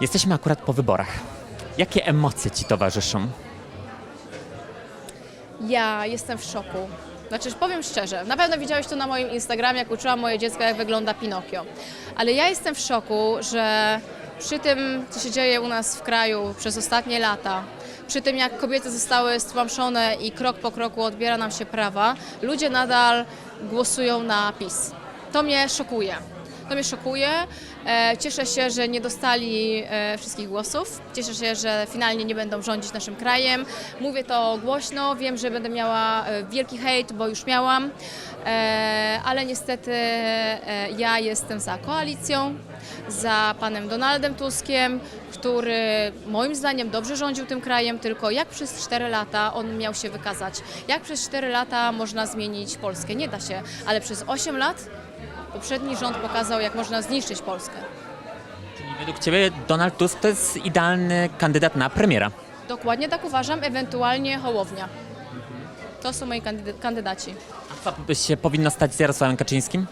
Jesteśmy akurat po wyborach. Jakie emocje ci towarzyszą? Ja jestem w szoku. Znaczy, powiem szczerze, na pewno widziałeś to na moim Instagramie, jak uczyłam moje dziecko, jak wygląda Pinokio. Ale ja jestem w szoku, że przy tym, co się dzieje u nas w kraju przez ostatnie lata, przy tym, jak kobiety zostały stłamszone i krok po kroku odbiera nam się prawa, ludzie nadal głosują na PiS. To mnie szokuje. To mnie szokuje. E, Cieszę się, że nie dostali e, wszystkich głosów. Cieszę się, że finalnie nie będą rządzić naszym krajem. Mówię to głośno, wiem, że będę miała e, wielki hejt, bo już miałam, ale niestety ja jestem za koalicją, za panem Donaldem Tuskiem, który moim zdaniem dobrze rządził tym krajem, tylko jak przez 4 lata on miał się wykazać. Jak przez 4 lata można zmienić Polskę? Nie da się, ale przez 8 lat poprzedni rząd pokazał, jak można zniszczyć Polskę. Czyli według ciebie Donald Tusk to jest idealny kandydat na premiera. Dokładnie tak uważam, ewentualnie Hołownia. To są moi kandyda- kandydaci. A co by się powinno stać z Jarosławem Kaczyńskim?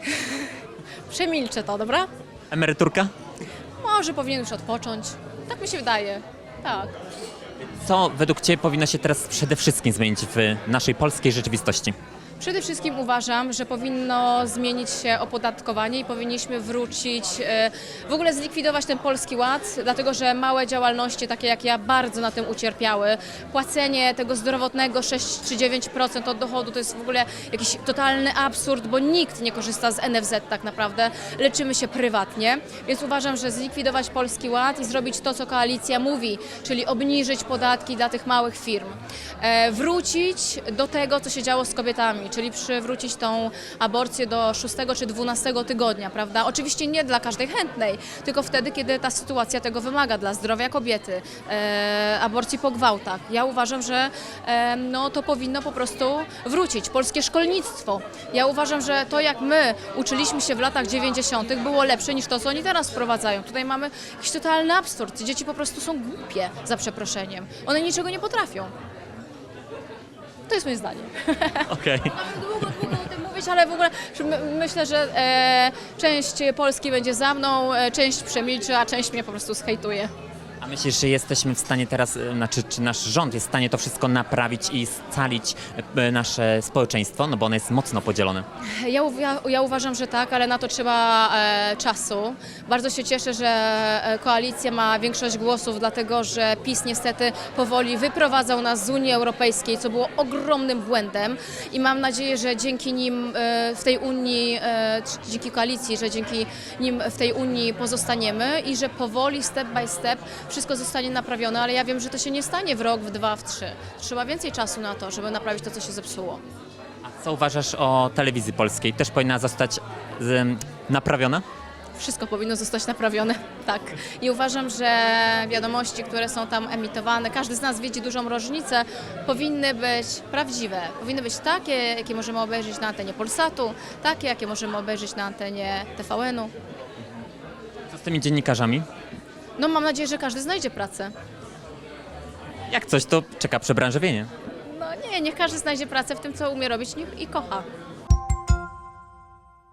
Przemilczę to, dobra? Emeryturka? Może powinien już odpocząć. Tak mi się wydaje. Tak. Co według ciebie powinno się teraz przede wszystkim zmienić w naszej polskiej rzeczywistości? Przede wszystkim uważam, że powinno zmienić się opodatkowanie i powinniśmy wrócić, e, w ogóle zlikwidować ten polski ład, dlatego że małe działalności, takie jak ja, bardzo na tym ucierpiały. Płacenie tego zdrowotnego 6 czy 9% od dochodu to jest w ogóle jakiś totalny absurd, bo nikt nie korzysta z NFZ tak naprawdę. Leczymy się prywatnie, więc uważam, że zlikwidować polski ład i zrobić to, co koalicja mówi, czyli obniżyć podatki dla tych małych firm. E, Wrócić do tego, co się działo z kobietami, czyli przywrócić tą aborcję do 6 czy 12 tygodnia, prawda? Oczywiście nie dla każdej chętnej, tylko wtedy, kiedy ta sytuacja tego wymaga dla zdrowia kobiety, e, aborcji po gwałtach. Ja uważam, że e, no, to powinno po prostu wrócić. Polskie szkolnictwo. Ja uważam, że to jak my uczyliśmy się w latach 90. było lepsze niż to, co oni teraz wprowadzają. Tutaj mamy jakiś totalny absurd. Dzieci po prostu są głupie, za przeproszeniem. One niczego nie potrafią. To jest moje zdanie. Okej. Długo, długo o tym mówić, ale w ogóle my- myślę, że e, część Polski będzie za mną, e, część przemilczy, a część mnie po prostu zhejtuje. A myślisz, że jesteśmy w stanie teraz, e, znaczy, czy nasz rząd jest w stanie to wszystko naprawić i scalić e, nasze społeczeństwo? No bo ono jest mocno podzielone. Ja, ja uważam, że tak, ale na to trzeba e, czasu. Bardzo się cieszę, że e, koalicja ma większość głosów, dlatego że PiS niestety powoli wyprowadzał nas z Unii Europejskiej, co było ogromnym błędem i mam nadzieję, że dzięki nim e, w tej Unii, e, dzięki koalicji, że dzięki nim w tej Unii pozostaniemy i że powoli, step by step wszystko zostanie naprawione, ale ja wiem, że to się nie stanie w rok, w dwa, w trzy. Trzeba więcej czasu na to, żeby naprawić to, co się zepsuło. A co uważasz o telewizji polskiej? Też powinna zostać em, naprawiona? Wszystko powinno zostać naprawione, tak. I uważam, że wiadomości, które są tam emitowane, każdy z nas widzi dużą różnicę, powinny być prawdziwe. Powinny być takie, jakie możemy obejrzeć na antenie Polsatu, takie, jakie możemy obejrzeć na antenie TVN-u. Co z tymi dziennikarzami? No mam nadzieję, że każdy znajdzie pracę. Jak coś, to czeka przebranżowienie. No nie, niech każdy znajdzie pracę w tym, co umie robić i kocha.